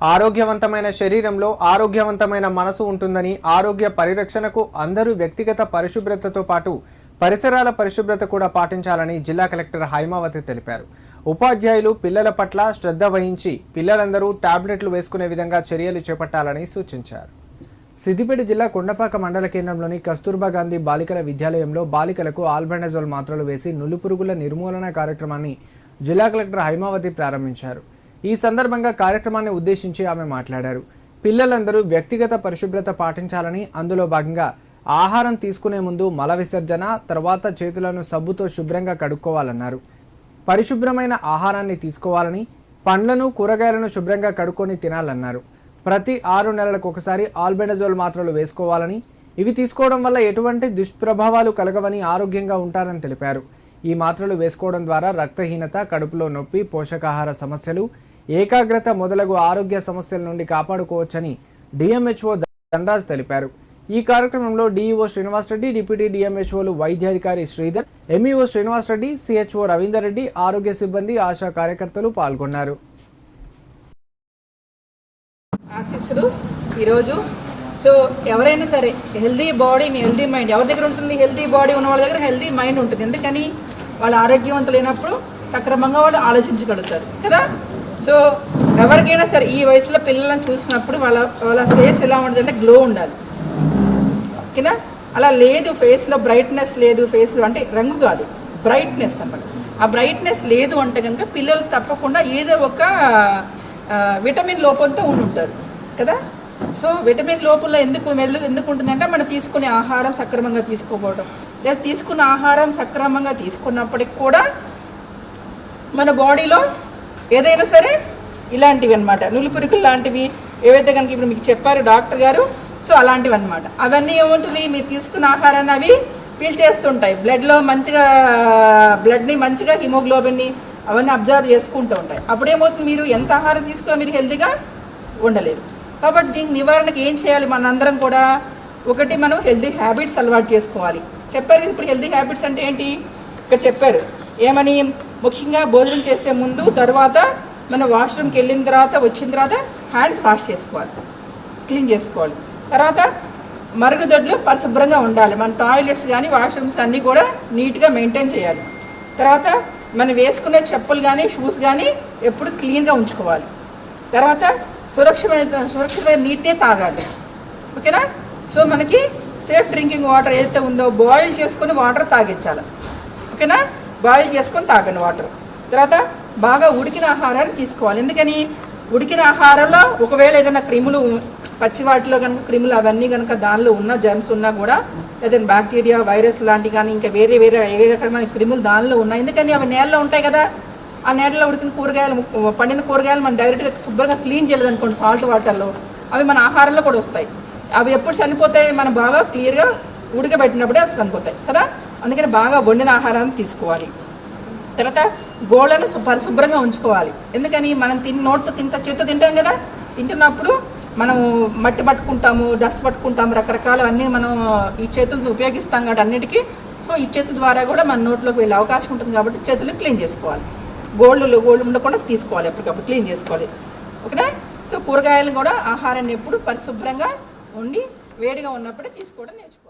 ఆరోగ్యవంతమైన శరీరంలో ఆరోగ్యవంతమైన మనసు ఉంటుందని ఆరోగ్య పరిరక్షణకు అందరూ వ్యక్తిగత పరిశుభ్రతతో పాటు పరిసరాల పరిశుభ్రత కూడా పాటించాలని జిల్లా కలెక్టర్ హైమావతి తెలిపారు. ఉపాధ్యాయులు పిల్లల పట్ల శ్రద్ధ వహించి పిల్లలందరూ టాబ్లెట్లు వేసుకునే విధంగా చర్యలు చేపట్టాలని సూచించారు. సిద్దిపేట జిల్లా కొండపాక మండల కేంద్రంలోని కస్తూర్బా గాంధీ బాలికల విద్యాలయంలో బాలికలకు ఆల్బెండజోల్ మాత్రలు వేసి నులిపురుగుల నిర్మూలన కార్యక్రమాన్ని జిల్లా కలెక్టర్ హైమావతి ప్రారంభించారు. ఈ సందర్భంగా కార్యక్రమాన్ని ఉద్దేశించి ఆమె మాట్లాడారు. పిల్లలందరూ వ్యక్తిగత పరిశుభ్రత పాటించాలని అందులో భాగంగా ఆహారం తీసుకునే ముందు మల విసర్జన తర్వాత చేతులను సబ్బుతో శుభ్రంగా కడుక్కోవాలన్నారు. పరిశుభ్రమైన ఆహారాన్ని తీసుకోవాలని పండ్లను కూరగాయలను శుభ్రంగా కడుక్కొని తినాలన్నారు. ప్రతి ఆరు నెలలకు ఒకసారి ఆల్బెండజోల్ మాత్రలు వేసుకోవాలని ఇవి తీసుకోవడం వల్ల ఎటువంటి దుష్ప్రభావాలు కలగవని ఆరోగ్యంగా ఉంటారని తెలిపారు. ఈ మాత్రలు వేసుకోవడం ద్వారా రక్తహీనత కడుపులో నొప్పి పోషకాహార సమస్యలు ఏకాగ్రత మొదలగు ఆరోగ్య సమస్యల నుండి కాపాడుకోవచ్చని డిఎంహెచ్ఓ ధనరాజ్ తెలిపారు. ఈ కార్యక్రమంలో డిఈఓ శ్రీనివాస్ రెడ్డి డిప్యూటీ డిఎంహెచ్ఓలు వైద్యాధికారి శ్రీధర్ ఎంఈఓ శ్రీనివాస్ రెడ్డి సిహెచ్ఓ రవీందర్ రెడ్డి ఆరోగ్య సిబ్బంది ఆశా కార్యకర్తలు పాల్గొన్నారు. ఆశీస్సులు ఈరోజు. సో ఎవరైనా సరే హెల్దీ బాడీని హెల్దీ మైండ్ ఎవరి దగ్గర ఉంటుంది? హెల్దీ బాడీ ఉన్న వాళ్ళ దగ్గర హెల్దీ మైండ్ ఉంటుంది. ఎందుకని? వాళ్ళు ఆరోగ్యవంతులు లేనప్పుడు సక్రమంగా వాళ్ళు ఆలోచించగలుగుతారు. కదా? సో ఎవరికైనా సరే ఈ వయసులో పిల్లలను చూసినప్పుడు వాళ్ళ వాళ్ళ ఫేస్ ఎలా ఉంటుంది అంటే గ్లో ఉండాలి. ఓకేనా? అలా లేదు ఫేస్లో బ్రైట్నెస్ లేదు ఫేస్లో అంటే రంగు కాదు బ్రైట్నెస్ అనమాట ఆ బ్రైట్నెస్ లేదు అంటే కనుక పిల్లలు తప్పకుండా ఏదో ఒక విటమిన్ లోపంతో ఉంటారు కదా? సో విటమిన్ లోపంలో ఎందుకు మెల్లు ఎందుకు ఉంటుందంటే మనం తీసుకునే ఆహారం సక్రమంగా తీసుకోకపోవడం. లేదా తీసుకున్న ఆహారం సక్రమంగా తీసుకున్నప్పటికి కూడా మన బాడీలో ఏదైనా సరే ఇలాంటివి అనమాట నులిపురుకులు లాంటివి ఏవైతే కనుక ఇప్పుడు మీకు చెప్పారు డాక్టర్ గారు సో అలాంటివి అనమాట అవన్నీ ఏముంటున్నాయి మీరు తీసుకున్న ఆహారాన్ని అవి పీల్చేస్తుంటాయి బ్లడ్లో మంచిగా బ్లడ్ని మంచిగా హిమోగ్లోబిన్ని అవన్నీ అబ్జర్వ్ చేసుకుంటూ ఉంటాయి. అప్పుడేమవుతుంది? మీరు ఎంత ఆహారం తీసుకున్నా మీరు హెల్తీగా ఉండలేరు. కాబట్టి దీనికి నివారణకు ఏం చేయాలి? మనందరం కూడా ఒకటి మనం హెల్తీ హ్యాబిట్స్ అలవాటు చేసుకోవాలి. చెప్పారు ఇప్పుడు హెల్తీ హ్యాబిట్స్ అంటే ఏంటి? ఇక్కడ చెప్పారు. ఏమని? ముఖ్యంగా భోజనం చేసే ముందు తర్వాత మనం వాష్రూమ్కి వెళ్ళిన తర్వాత వచ్చిన తర్వాత హ్యాండ్స్ వాష్ చేసుకోవాలి. క్లీన్ చేసుకోవాలి. తర్వాత మరుగుదొడ్లు పరిశుభ్రంగా ఉండాలి. మన టాయిలెట్స్ కానీ వాష్రూమ్స్ అన్నీ కూడా నీట్గా మెయింటైన్ చేయాలి. తర్వాత మనం వేసుకునే చెప్పులు కానీ షూస్ కానీ ఎప్పుడు క్లీన్గా ఉంచుకోవాలి. తర్వాత సురక్షమైన సురక్షితమైన నీటినే తాగాలి. ఓకేనా? సో మనకి సేఫ్ డ్రింకింగ్ వాటర్ ఏదైతే ఉందో బాయిల్ చేసుకొని వాటర్ తాగించాలి. ఓకేనా? బాయిల్ చేసుకొని తాగండి వాటర్. తర్వాత బాగా ఉడికిన ఆహారాన్ని తీసుకోవాలి. ఎందుకని? ఉడికిన ఆహారంలో ఒకవేళ ఏదైనా క్రిములు పచ్చి వాటిలో కనుక క్రిములు అవన్నీ కనుక దానిలో ఉన్న జెమ్స్ ఉన్నా కూడా ఏదైనా బ్యాక్టీరియా వైరస్ లాంటి కానీ ఇంకా వేరే వేరే ఏ రకమైన క్రిములు దానిలో ఉన్నాయి. ఎందుకని? అవి నేలలో ఉంటాయి కదా. ఆ నేలలో ఉడికిన కూరగాయలు పండిన కూరగాయలు మనం డైరెక్ట్గా శుభ్రంగా క్లీన్ చేయలేదు అనుకోండి సాల్ట్ వాటర్లో అవి మన ఆహారంలో కూడా వస్తాయి. అవి ఎప్పుడు చనిపోతాయి? మనం బాగా క్లియర్గా ఉడకబెట్టినప్పుడే చనిపోతాయి కదా. అందుకని బాగా వండిన ఆహారాన్ని తీసుకోవాలి. తర్వాత గోళ్ళను పరిశుభ్రంగా ఉంచుకోవాలి. ఎందుకని మనం తిని నోటితో తింటా చేతితో తింటాం కదా? తింటున్నప్పుడు మనము మట్టి పట్టుకుంటాము డస్ట్ పట్టుకుంటాము రకరకాల అన్నీ మనం ఈ చేతులతో ఉపయోగిస్తాం కాబట్టి అన్నిటికీ. సో ఈ చేతుల ద్వారా కూడా మన నోట్లోకి వెళ్ళే అవకాశం ఉంటుంది కాబట్టి చేతులు క్లీన్ చేసుకోవాలి. గోల్డ్లు గోల్డ్ ఉండకుండా తీసుకోవాలి ఎప్పటికప్పుడు క్లీన్ చేసుకోవాలి. ఓకేనా? సో కూరగాయలు కూడా ఆహారాన్ని ఎప్పుడు పరిశుభ్రంగా ఉండి వేడిగా ఉన్నప్పుడే తీసుకోవడం నేర్చుకోవాలి.